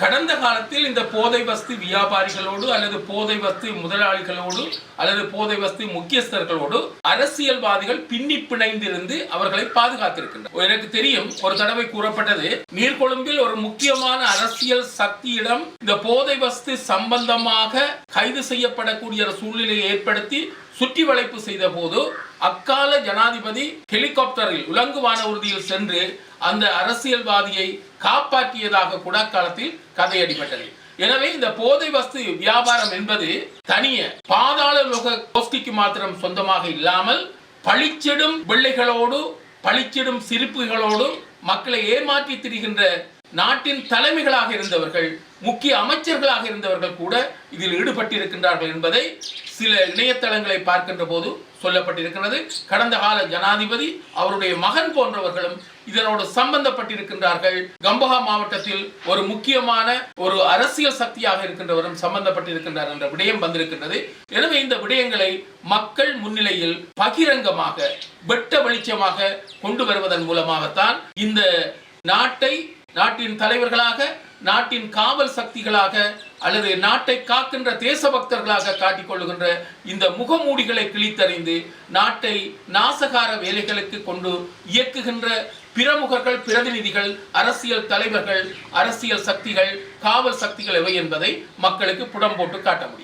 கடந்த காலத்தில் இந்த போதை வஸ்து வியாபாரிகளோடு அல்லது போதை வஸ்து முதலாளிகளோடு அல்லது போதை வஸ்து முக்கியஸ்தர்களோடு அரசியல்வாதிகள் பின்னி பிணைந்திருந்து அவர்களை பாதுகாத்திருக்கின்றனர். எனக்கு தெரியும் ஒரு தடவை கூறப்பட்டது நீர்கொழும்பில் ஒரு முக்கியமான அரசியல் சக்தியிடம் இந்த போதை வஸ்து சம்பந்தமாக கைது செய்யப்படக்கூடிய சூழ்நிலையை ஏற்படுத்தி சுற்றி வளைப்பு செய்த போது அக்கால ஜனாதிபதி ஹெலிகாப்டரில் உலங்கு வான உறுதியில் சென்று அந்த அரசியல்வாதியை காப்பாற்றியதாக கூட அக்காலத்தில் கதையடிப்பட்டது. எனவே இந்த போதை வஸ்து வியாபாரம் என்பது தனிய பாதாள லோக கோஷ்டிக்கு மாத்திரம் சொந்தமாக இல்லாமல் பளிச்சிடும் பிள்ளைகளோடு பளிச்சிடும் சிரிப்புகளோடு மக்களை ஏமாற்றி திரிகின்ற நாட்டின் தலைமைகளாக இருந்தவர்கள் முக்கிய அமைச்சர்களாக இருந்தவர்கள் கூட இதில் ஈடுபட்டிருக்கின்றார்கள் என்பதை சில இணையதளங்களை பார்க்கின்ற போது சொல்லப்பட்டிருக்கிறது. கடந்த கால ஜனாதிபதி அவருடைய மகன் போன்றவர்களும் இதனோடு சம்பந்தப்பட்டிருக்கின்றார்கள். கம்பஹா மாவட்டத்தில் ஒரு முக்கியமான ஒரு அரசியல் சக்தியாக இருக்கின்றவரும் சம்பந்தப்பட்டிருக்கின்றார் என்ற விடயம் வந்திருக்கின்றது. எனவே இந்த விடயங்களை மக்கள் முன்னிலையில் பகிரங்கமாக வெட்ட வெளிச்சமாக கொண்டு வருவதன் மூலமாகத்தான் இந்த நாட்டை நாட்டின் தலைவர்களாக நாட்டின் காவல் சக்திகளாக அல்லது நாட்டை காக்கின்ற தேசபக்தர்களாக காட்டிக்கொள்ளுகின்ற இந்த முகமூடிகளை கிழித்தறிந்து நாட்டை நாசகார வேலைகளுக்கு கொண்டு இயக்குகின்ற பிரமுகர்கள் பிரதிநிதிகள் அரசியல் தலைவர்கள் அரசியல் சக்திகள் காவல் சக்திகள் எவை என்பதை மக்களுக்கு புடம் போட்டு காட்ட முடியும்.